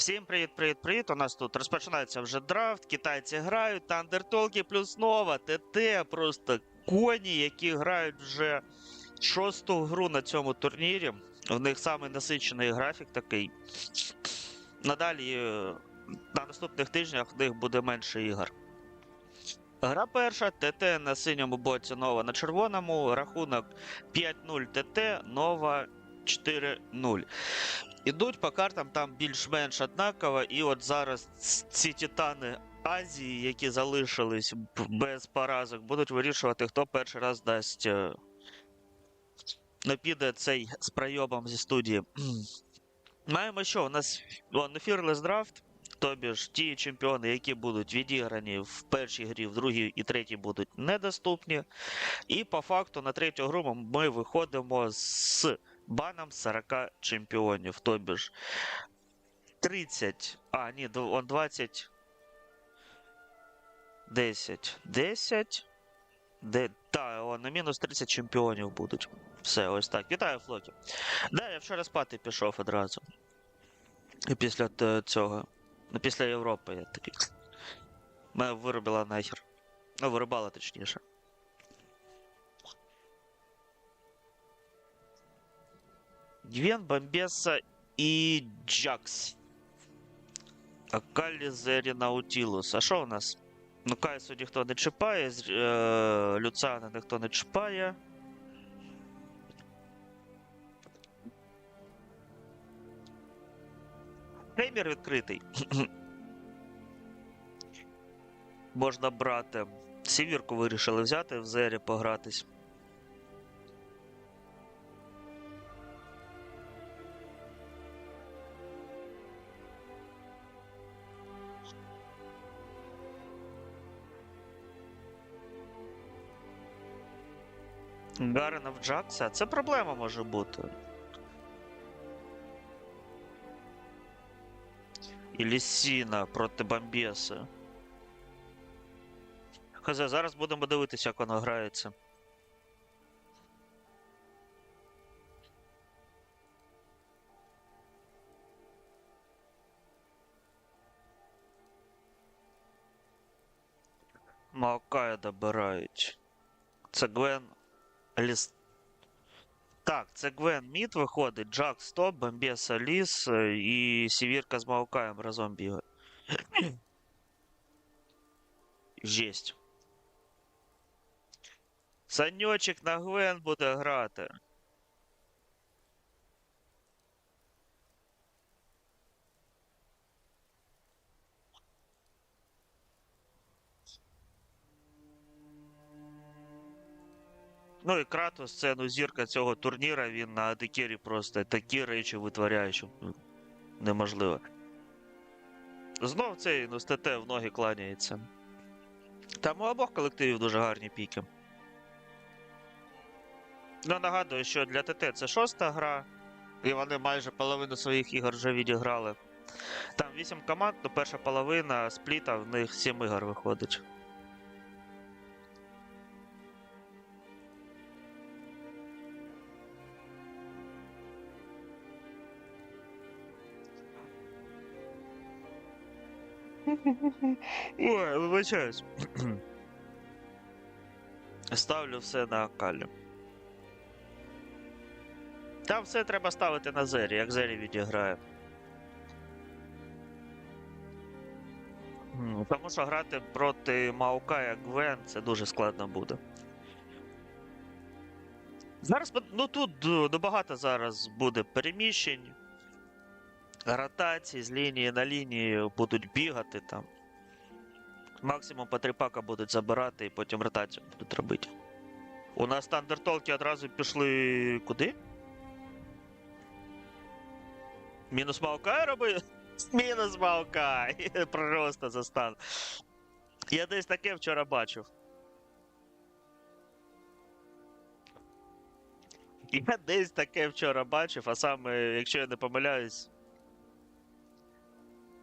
Всім привіт, привіт, привіт. У нас тут розпочинається вже драфт. Китайці грають, Тандертолки плюс нова, ТТ, просто коні, які грають вже шосту гру на цьому турнірі. У них самий насичений графік такий. Надалі е, на наступних тижнях в них буде менше ігор. Гра перша, ТТ на синьому боці, нова на червоному. Рахунок 5-0 ТТ, нова 4-0. Ідуть по картам там більш-менш однаково, і от зараз ці титани Азії, які залишились без поразок, будуть вирішувати, хто перший раз дасть. е, Не піде цей з пройобом зі студії. Маємо що? У нас Fearless Draft, тобі ж ті чемпіони, які будуть відіграні в першій грі, в другій і третій будуть недоступні. І по факту на третю гру ми виходимо з баном 40 чемпіонів. Тобі ж 30. А, ні, он 20. 10. 10. Де, та, о, на мінус 30 чемпіонів будуть. Все, ось так. Вітаю, Флокі. Да, я вчора спати пішов одразу. Після цього. Ну, після Європи я такий. Мене виробила нахер. Ну, вирубала точніше. Гвен, Бомбеса і Джакс. Акалі Зері Наутілус. А що у нас? Ну, Кайсу ніхто не чіпає, е, Люцана ніхто не чіпає. Геймер відкритий. Можна брати. Сівірку вирішили взяти в Зері погратись. Гарена в Джакса. Це проблема може бути. І Лісіна проти Бомбеса. Хз, зараз будемо дивитися, як воно грається. Маокая добирають. Це Гвен Ліс. Так, це Гвен Мід виходить, Джак Стоп, Бомбеса Ліс е, і Сівірка з Маукаєм разом бігають. Жесть. Саньочек на Гвен буде грати. Ну і Кратос це ну, зірка цього турніра, він на Адекері просто такі речі витворяє, що ну, неможливо. Знов цей ну, з ТТ в ноги кланяється. Там у обох колективів дуже гарні піки. Ну, нагадую, що для ТТ це шоста гра, і вони майже половину своїх ігор вже відіграли. Там вісім команд, то перша половина спліта, в них сім ігор виходить. Ой, вибачаюсь. Ставлю все на Акалі. Там все треба ставити на Зері, як Зері відіграє. Тому що грати проти Маукая Гвен це дуже складно буде. Зараз, ну тут е, ну, багато зараз буде переміщень, ротацій з лінії на лінію будуть бігати там. Максимум по три пака будуть забирати і потім ротацію будуть робити. У нас тандертолки одразу пішли куди? Мінус Маукай робив? Мінус Маукай! Просто за стан. Я десь таке вчора бачив. Я десь таке вчора бачив, а саме, якщо я не помиляюсь,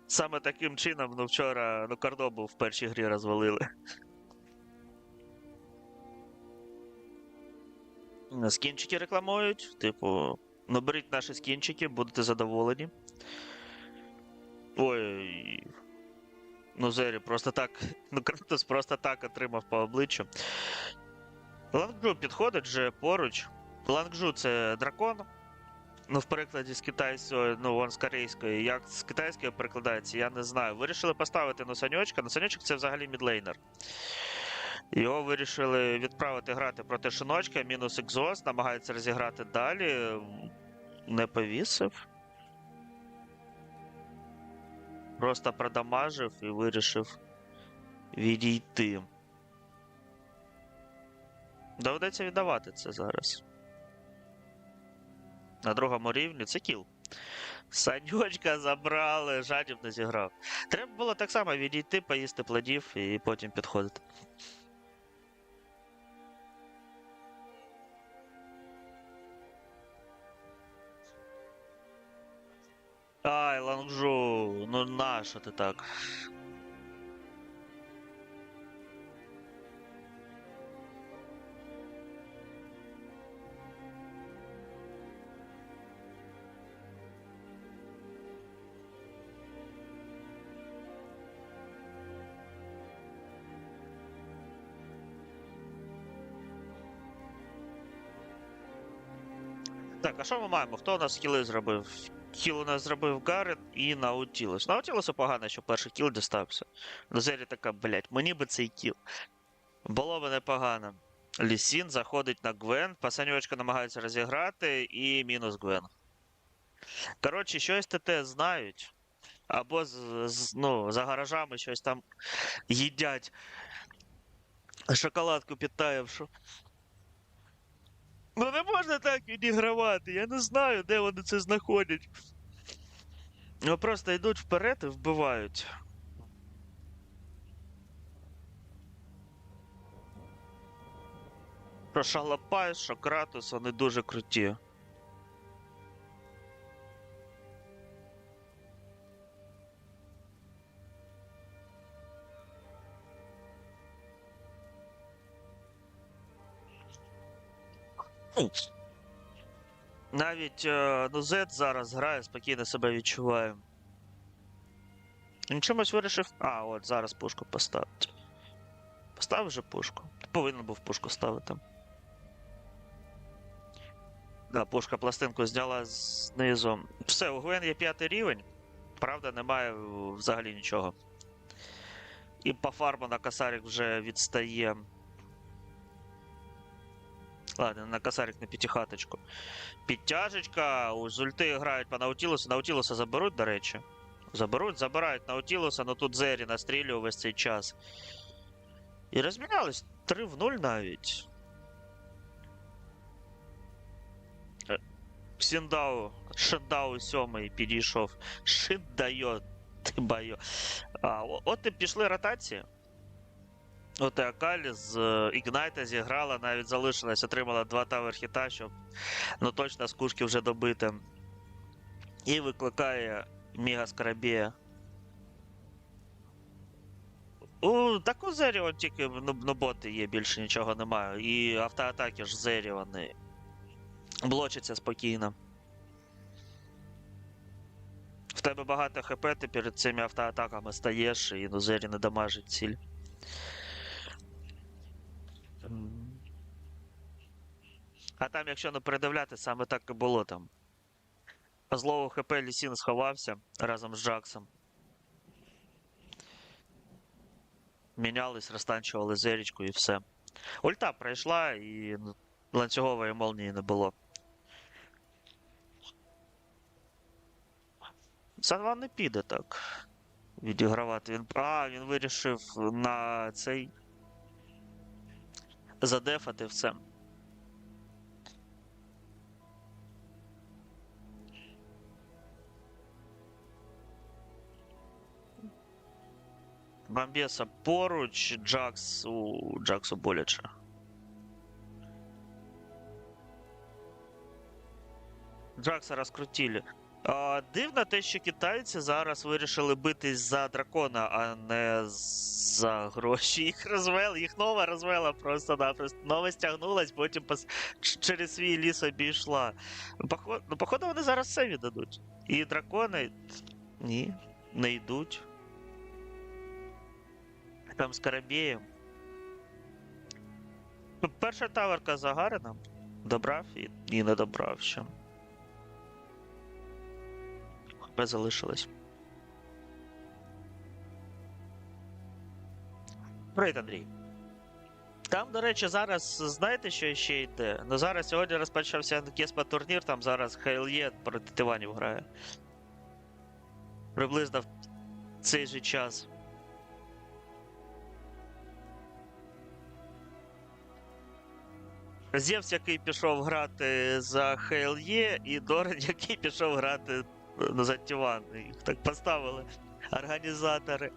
саме таким чином, ну вчора ну, Кордобу в першій грі розвалили. Скінчики рекламують, типу, ну беріть наші скінчики, будете задоволені. Ой. Ну, Зері просто так. Ну, Кратос просто так отримав по обличчю. Лангджу підходить вже поруч. Лангджу це дракон. Ну, в перекладі з китайської, ну, он з корейської. Як з китайської перекладається, я не знаю. Вирішили поставити на саньочка. На саньочок це взагалі мідлейнер. Його вирішили відправити грати проти шиночка, мінус екзост, намагається розіграти далі. Не повісив. Просто продамажив і вирішив відійти. Доведеться віддавати це зараз. На другому рівні це кіл. Санючка забрали, жадібно зіграв. Треба було так само відійти, поїсти плодів і потім підходити. Ай, Ланжу, ну нащо ти так? Що ми маємо? Хто у нас кіли зробив? Кіл у нас зробив Гарет і Наутілус. Наутілусу погано, що перший кіл дістався. Ну, Зері така, блять, мені би цей кіл. Було б непогано. Лісін заходить на Гвен, пасаньочка намагається розіграти і мінус Гвен. Коротше, щось ТТ знають. Або з- ну, за гаражами щось там їдять. Шоколадку підтаявшу. Ну не можна так відігравати. Я не знаю, де вони це знаходять. Ну просто йдуть вперед і вбивають. Що Шалапай, що Кратус, вони дуже круті. Навіть е, ну, Зет зараз грає, спокійно себе відчуває. Він чомусь вирішив. А, от зараз пушку поставить. Поставив вже пушку. Повинен був пушку ставити. Да, пушка пластинку зняла знизу. Все, у Гвен є п'ятий рівень. Правда, немає взагалі нічого. І по фарму на косарик вже відстає. Ладно, на косарик на п'ятихаточку. Підтяжечка, у Зульти грають по Наутілусу. Наутілуса заберуть, до речі. Заберуть, забирають Наутілуса, але тут Зері настрілював весь цей час. І розмінялись 3 в 0 навіть. Е, Сіндау, Шиндау сьомий підійшов. Шиндайо, ти байо. А, от і пішли ротації. От Акалі з е, Ігнайта зіграла, навіть залишилась, отримала два тавер хіта, щоб ну точно з кушки вже добити. І викликає Міга Скарабія. У таку Зері от тільки ну, ну, боти є, більше нічого немає. І автоатаки ж Зері вони спокійно. В тебе багато хп, ти перед цими автоатаками стаєш, і ну, Зері не дамажить ціль. А там, якщо не передивляти, саме так і було там. Злову ХП Лісін сховався разом з Джаксом. Мінялись, розтанчували зерічку і все. Ульта пройшла і ланцюгової молнії не було. Санван не піде так. Відігравати. Він. А, він вирішив на цей. Задефати все. Бомбеса поруч, Джакс у Джаксу боляче. Джакса розкрутили. А, дивно те, що китайці зараз вирішили битись за дракона, а не за гроші. Їх розвели, їх нова розвела просто-напросто. Нова стягнулась, потім пос... через свій ліс обійшла. Поход... Ну, походу, вони зараз все віддадуть. І дракони. Ні, не йдуть. Там з Карабієм. Перша таверка за Гареном. Добрав і, і не добрав ще. Хп залишилось. Привіт, Андрій. Там, до речі, зараз знаєте, що ще йде? Ну зараз сьогодні розпочався Кеспа турнір, там зараз ХЛЄ проти Тиванів грає. Приблизно в цей же час. Зевс, який пішов грати за ХЛЄ, і Дорен, який пішов грати ну, за Тіван. Їх так поставили організатори.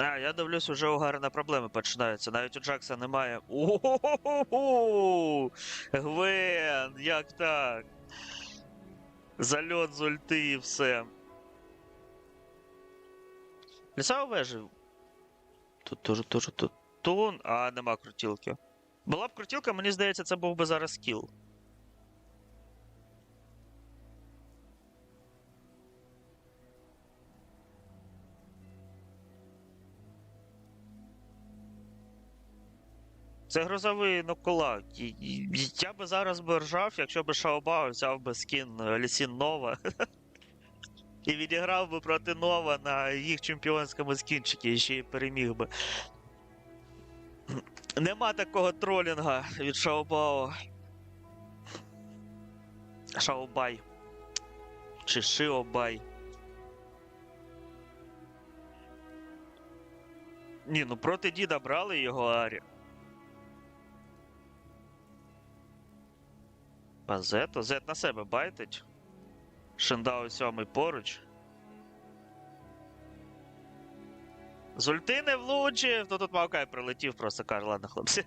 А, я дивлюсь, уже у Гарена проблеми починаються. Навіть у Джакса немає. О-хо-хо-хо! Гвен, як так? Зальот з ульти і все. Ліса вежив. Тут теж, теж, тут тун, а нема крутілки. Була б крутілка, мені здається, це був би зараз кіл. Це грозовий і Я би зараз би ржав, якщо б Шаобао взяв би скін е, Лісін Нова. І відіграв би проти Нова на їх чемпіонському скінчикі і ще й переміг би. Нема такого тролінга від Шаобао. Шаобай. Чи Шиобай. Ні, ну проти діда брали його Арі. А Зето? Зет на себе байтить. Шиндао сьомий поруч. З ульти не влучив. Ну тут Маукай прилетів, просто каже, ладно, хлопці.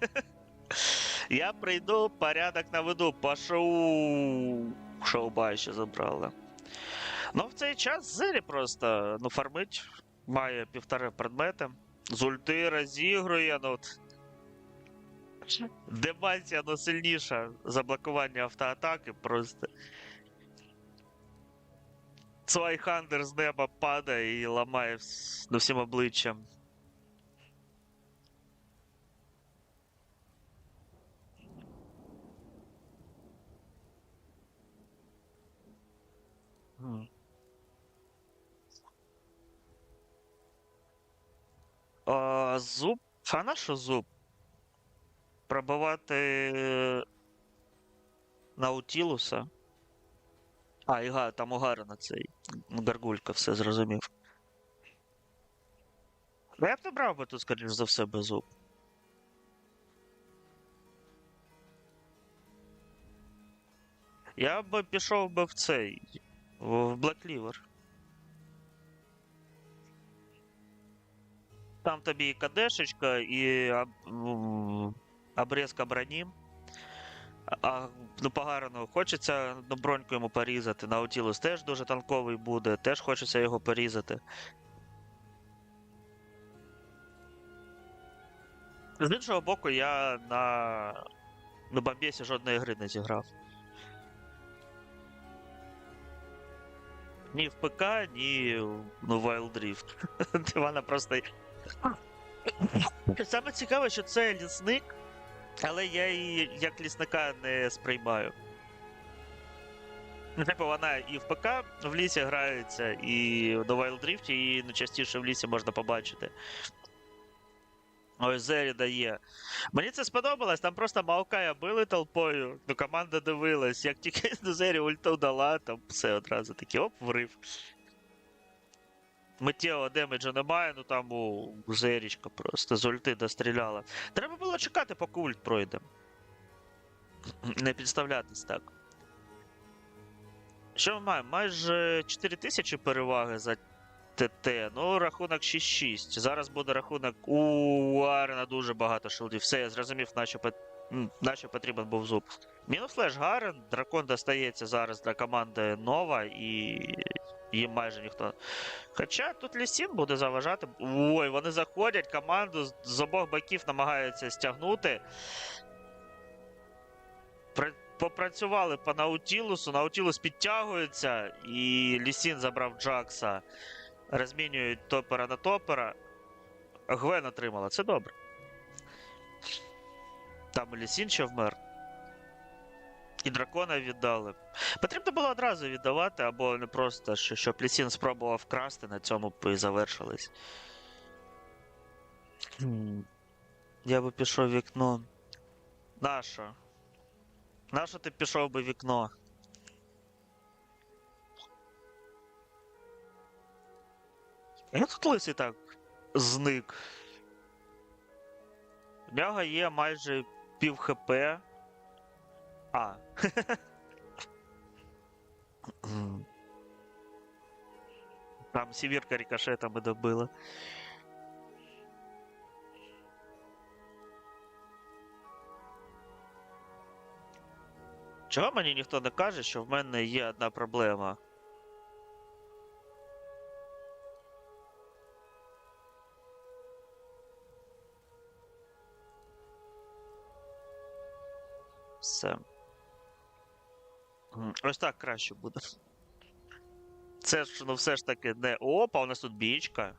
Я прийду, порядок наведу. Пошоу. Шоубай ще забрали. Ну, в цей час Зері просто ну, фармить. Має півтори предмети. З ульти розігрує, ну. Демансія ну, сильніша за блокування автоатаки просто. Цвайхандер з неба падає і ламає вс- ну, всім обличчям. Зуб. А на що зуб? Пробивати Наутілуса. А, і га, там у Гарена цей Гаргулька, все зрозумів. Ну, я б не брав би тут, скоріш за все, без зуб. Я би пішов би в цей. В Black Cleaver. Там тобі і кадешечка, і обрізка броні. А- ну, погарно хочеться ну, броньку йому порізати. Наутілус теж дуже танковий буде, теж хочеться його порізати. З іншого боку, я на, на Бомбесі жодної гри не зіграв. Ні в ПК, ні ну, в Wild Rift. Вона просто. Саме цікаве, що це лісник, але я її як лісника не сприймаю. Ну, Типу, вона і в ПК в лісі грається, і до Wild Rift її ну, частіше в лісі можна побачити. Ось Зері дає. Мені це сподобалось, там просто Маукая били толпою, ну команда дивилась. Як тільки до Зері ульту дала, там все одразу такі оп, врив. Миттєво демеджа немає, ну там у Зерічка просто з ульти достріляла. Треба було чекати, поки ульт пройде. Не підставлятись так. Що ми маємо? Майже 4000 переваги за ТТ. Ну, рахунок 6-6. Зараз буде рахунок. У Арена дуже багато шилдів. Все, я зрозумів, на що, пот- Наче потрібен був зуб. Мінус флеш Гарен, дракон достається зараз для команди Нова і їм майже ніхто. Хоча тут Лісін буде заважати. Ой, вони заходять, команду з- обох боків намагаються стягнути. Пра- Попрацювали по Наутілусу, Наутілус підтягується, і Лісін забрав Джакса. Розмінюють топера на топера. Гвен отримала, це добре. Там Лісін ще вмер. І дракона віддали. Потрібно було одразу віддавати, або не просто, що- щоб Лісін спробував вкрасти, на цьому б і завершились. Я би пішов вікно. Нащо? Нащо ти пішов би в вікно? Я тут лисий так зник. В нього є майже пів хп. А. Там сівірка рикошетами добила. Чого мені ніхто не каже, що в мене є одна проблема? Все. Ось так краще буде. Це ж, ну все ж таки не. Опа, у нас тут бічка.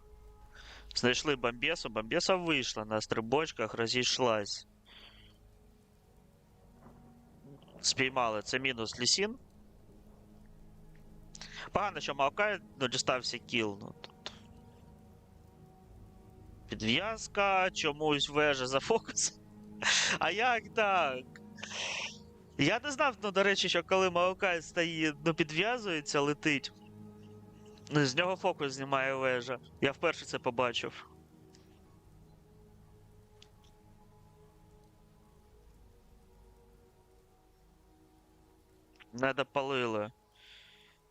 Знайшли бомбесу, бомбеса вийшла на стрибочках, розійшлась. Спіймали, це мінус лісін. Погано, що Маокай ну, дістався кіл. Ну, тут. Підв'язка, чомусь вежа за фокус. А як так? Я не знав, ну, до речі, що коли Маокай стає, ну, підв'язується, летить. ну, З нього фокус знімає вежа. Я вперше це побачив. Не допалили.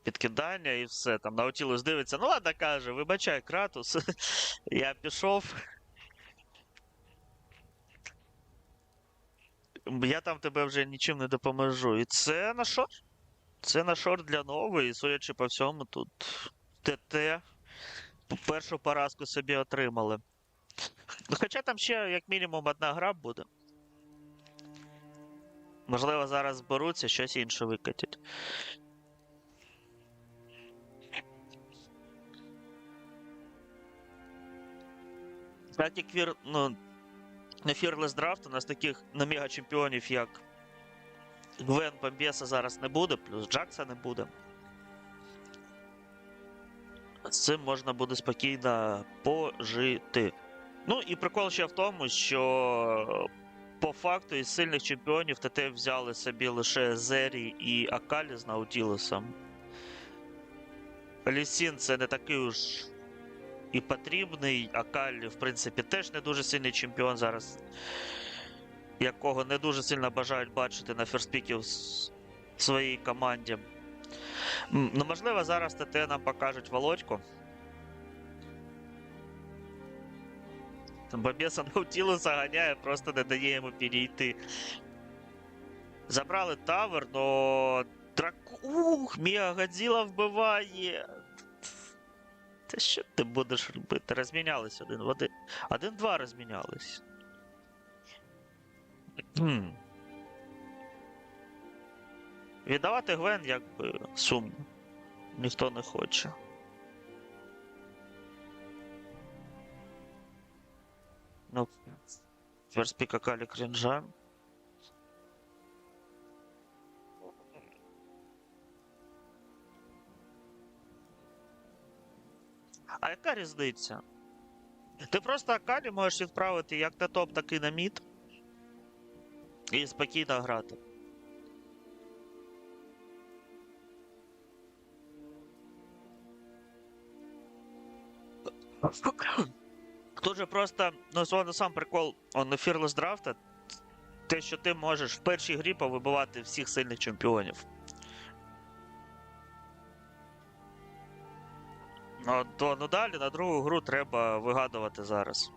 Підкидання і все. Там Наутілус дивиться. Ну ладно, каже, вибачай, Кратус. Я пішов. Я там тебе вже нічим не допоможу. І це на шорт? Це на шорт для нової, судячи по всьому, тут ТТ першу поразку собі отримали. Ну, Хоча там ще, як мінімум, одна гра буде. Можливо, зараз зберуться, щось інше викатять. Так як вір, ну, на Fearless Draft у нас таких на мега чемпіонів, як Гвен Бомбеса зараз не буде, плюс Джакса не буде. З цим можна буде спокійно пожити. Ну і прикол ще в тому, що по факту із сильних чемпіонів ТТ взяли собі лише Зері і Акалі з Наутілусом. Лісін це не такий уж і потрібний. Акалі, в принципі, теж не дуже сильний чемпіон зараз, якого не дуже сильно бажають бачити на ферспікі в своїй команді. Ну, можливо, зараз ТТ нам покажуть Володьку. Бобеса Наутілуса ганяє, просто не дає йому підійти. Забрали тавер, но драку... Ух, Міа Годзіла вбиває. Та що ти будеш робити? Розмінялись один в один. Один-два розмінялись. Хм. Віддавати Гвен якби сумно. Ніхто не хоче. Ну, Верспіка Калі крінжа. А яка різниця? Ти просто Акалі можеш відправити як на топ, так і на мід. І спокійно грати. Тут же просто, ну, сам прикол, он Fearless Draft, те, що ти можеш в першій грі повибивати всіх сильних чемпіонів. Ну, то, ну далі на другу гру треба вигадувати зараз.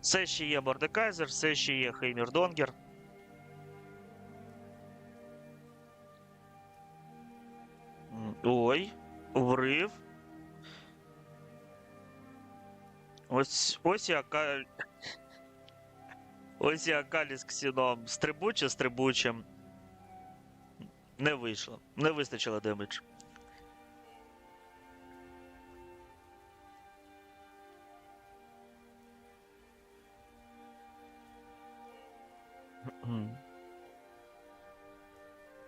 Все ще є Мордекайзер, все ще є Хеймірдонгер. Ой, врив. Ось ось яка. Ось я Калі з Ксіном стрибуче стрибучим. Не вийшло. Не вистачило демедж.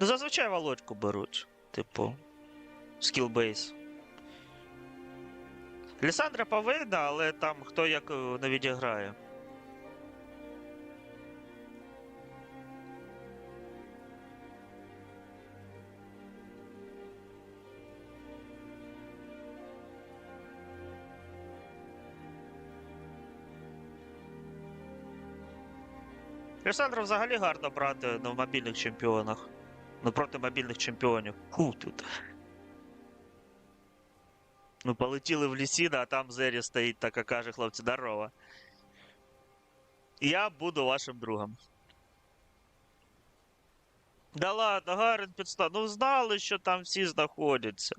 Ну, зазвичай володьку беруть, типу, скілбейс. Лісандра повинна, але там хто як е, не відіграє. Лісандра взагалі гарно брати в мобільних чемпіонах. Ну, проти мобільних чемпіонів. Ху тут. Ну, полетіли в лісіна, а там Зері стоїть, така каже, хлопці, здорово. Я буду вашим другом. Да ладно, Гарен підстав. Ну знали, що там всі знаходяться.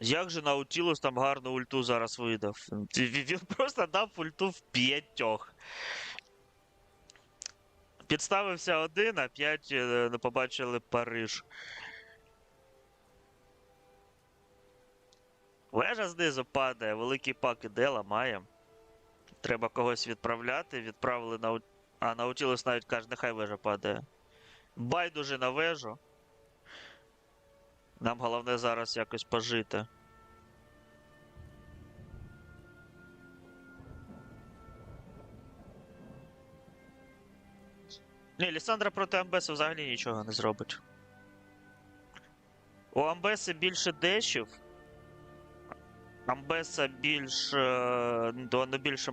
Як же Наутілус там гарну ульту зараз видав? Він просто дав ульту в п'ятьох. Підставився один, а п'ять е, не побачили Париж. Вежа знизу падає, великий пак іде, ламає. Треба когось відправляти. Відправили на А, Наутілус навіть каже, нехай вежа падає. Байдуже на вежу. Нам головне зараз якось пожити. Ні, Лісандра проти Амбеса взагалі нічого не зробить. У Амбеса більше дешів. Амбеса більш. е, ну, ну, більш,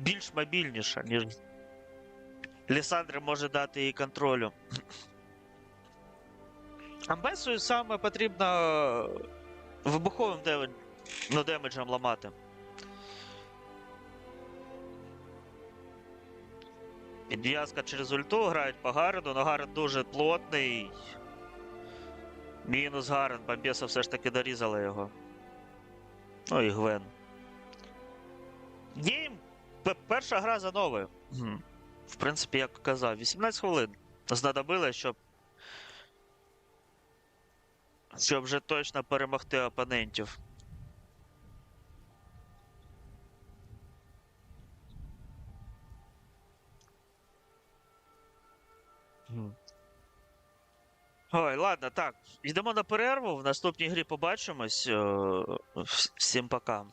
більш мобільніша, ніж. Лісандра може дати їй контролю. Амбесою саме потрібно е, вибуховим ну, демеджем ламати. Підв'язка через ульту грають по Гарену, але Гарен дуже плотний. Мінус Гарен, Бомбеса все ж таки дорізала його. Ну і Гвен. Гейм. Перша гра за новою. В принципі, як казав, 18 хвилин знадобилось, щоб. Щоб вже точно перемогти опонентів. Ой, ладно, так. Йдемо на перерву. В наступній грі побачимось. Е, Всім пока.